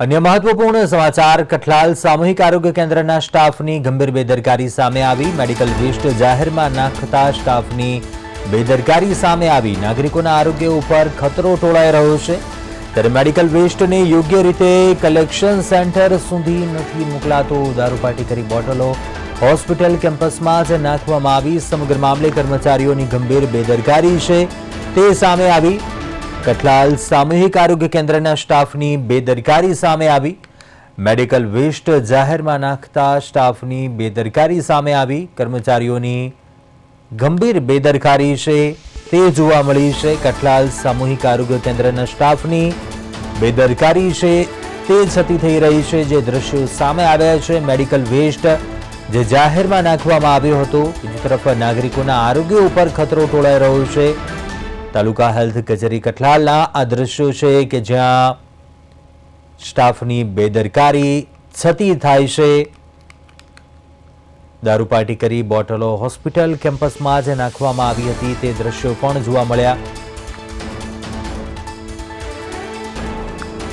અન્ય મહત્વપૂર્ણ સમાચાર, કઠલાલ સામૂહિક આરોગ્ય કેન્દ્રના સ્ટાફની ગંભીર બેદરકારી સામે આવી. મેડિકલ વેસ્ટ જાહેરમાં નાખતા સ્ટાફની બેદરકારી સામે આવી. નાગરિકોના આરોગ્ય ઉપર ખતરો ટોળાઈ રહ્યો છે. ત્યારે મેડિકલ વેસ્ટને યોગ્ય રીતે કલેક્શન સેન્ટર સુધી નથી મોકલાતો. દારૂપાટી કરી બોટલો હોસ્પિટલ કેમ્પસમાં જ નાખવામાં આવી. સમગ્ર મામલે કર્મચારીઓની ગંભીર બેદરકારી છે. તે સામે આવી. કઠલાલ સામૂહિક આરોગ્ય કેન્દ્રના સ્ટાફની બેદરકારી સામે આવી. મેડિકલ વેસ્ટ જાહેરમાં નાખતા સ્ટાફની બેદરકારી સામે આવી. કર્મચારીઓની ગંભીર બેદરકારી છે તે જોવા મળી છે. કઠલાલ સામૂહિક આરોગ્ય કેન્દ્રના સ્ટાફની બેદરકારી છે તે છતી થઈ રહી છે. જે દ્રશ્યો સામે આવ્યા છે, મેડિકલ વેસ્ટ જે જાહેરમાં નાખવામાં આવ્યો હતો. બીજી તરફ નાગરિકોના આરોગ્ય ઉપર ખતરો ટોળાઈ રહ્યો છે. તાલુકા હેલ્થ કચેરી કઠલાલના આ દ્રશ્યો છે કે જ્યાં સ્ટાફની બેદરકારી છતી થાય છે. દારૂ પાર્ટી કરી બોટલો હોસ્પિટલ કેમ્પસમાં જે નાખવામાં આવી હતી. તે દ્રશ્યો પણ જોવા મળ્યા.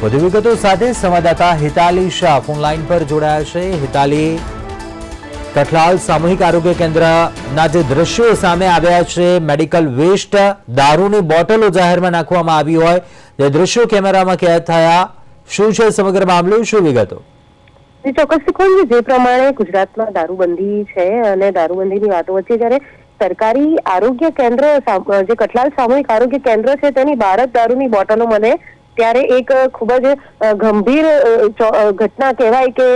વધુ વિગતો સાથે સંવાદદાતા હિતાલી શાહ ફોનલાઈન પર જોડાયા છે. હિતાલી કઠલાલ સામૂહિક આરોગ્ય કેન્દ્રના જે દ્રશ્યો સામે આવ્યા છે, મેડિકલ વેસ્ટ, દારૂની બોટલો જાહેરમાં નાખવામાં આવી હોય, જે દ્રશ્યો કેમેરામાં કેદ થયા. શું છે સમગ્ર મામલો? શું વિગતો? ચોક્કસ જે પ્રમાણે ગુજરાતમાં દારૂબંધી છે અને દારૂબંધીની વાતો વચ્ચે જ્યારે સરકારી આરોગ્ય કેન્દ્ર જે કઠલાલ સામૂહિક આરોગ્ય કેન્દ્ર છે, તેની બહાર જ દારૂની બોટલો મને ત્યારે એક ખૂબ જ ગંભીર ઘટના કહેવાય કે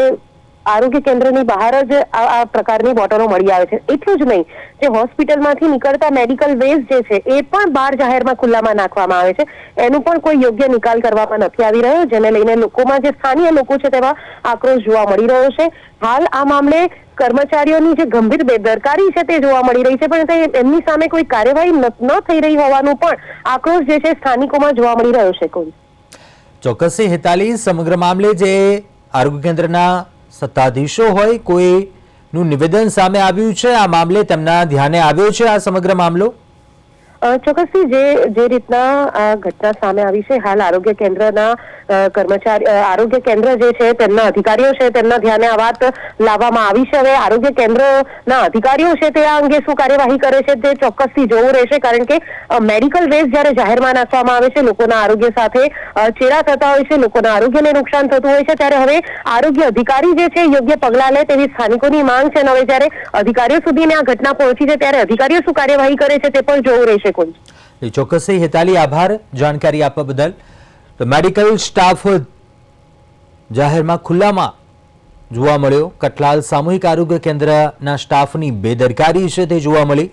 આરોગ્ય કેન્દ્રની બહાર જ આ પ્રકારની બોટલો મળી આવે છે. એટલું જ નહીં, જે હોસ્પિટલમાંથી નીકળતા મેડિકલ વેસ્ટ જે છે, એ પણ બહાર જાહેરમાં ખુલ્લામાં નાખવામાં આવે છે. એનું પણ કોઈ યોગ્ય નિકાલ કરવામાં નથી આવી રહ્યો, જેને લઈને લોકોમાં જે સ્થાનિય લોકો છે તેમાં આક્રોશ જોવા મળી રહ્યો છે. હાલ આ મામલે કર્મચારીઓની જે ગંભીર બેદરકારી છે તે જોવા મળી રહી છે, પણ એમની સામે કોઈ કાર્યવાહી ન થઈ રહી હોવાનું પણ આક્રોશ જે છે સ્થાનિકોમાં જોવા મળી રહ્યો છે કોઈ. ચોક્કસથી હેતાલી, સમગ્ર મામલે જે આરોગ્ય કેન્દ્રના સત્તાધીશો હોય, કોઈનું નિવેદન સામે આવ્યું છે? આ મામલે તેમના ધ્યાને આવ્યો છે આ સમગ્ર મામલો? ચોક્કસથી જે જે રીતના આ ઘટના સામે આવી છે, હાલ આરોગ્ય કેન્દ્રના કર્મચારી આરોગ્ય કેન્દ્ર જે છે, તેમના અધિકારીઓ છે, તેમના ધ્યાને આ વાત લાવવામાં આવી છે. હવે આરોગ્ય કેન્દ્રના અધિકારીઓ છે તે આ અંગે શું કાર્યવાહી કરે છે તે ચોક્કસથી જોવું રહેશે, કારણ કે મેડિકલ વેસ્ટ જ્યારે જાહેરમાં નાખવામાં આવે છે, લોકોના આરોગ્ય સાથે ચેડા થતા હોય છે, લોકોના આરોગ્યને નુકસાન થતું હોય છે, ત્યારે હવે આરોગ્ય અધિકારી જે છે, યોગ્ય પગલાં લે તેવી સ્થાનિકોની માંગ છે. અને હવે જ્યારે અધિકારીઓ સુધીને આ ઘટના પહોંચી છે, ત્યારે અધિકારીઓ શું કાર્યવાહી કરે છે તે પણ જોવું રહેશે. કોઈ. એ ચોક્કસથી હિતાલી આભાર જાણકારી આપવા બદલ. તો મેડિકલ સ્ટાફ જાહેરમાં ખુલ્લામાં જોવા મળ્યો. કટલાલ સામૂહિક આરોગ્ય કેન્દ્રના સ્ટાફની બેદરકારી છે તે જોવા મળી.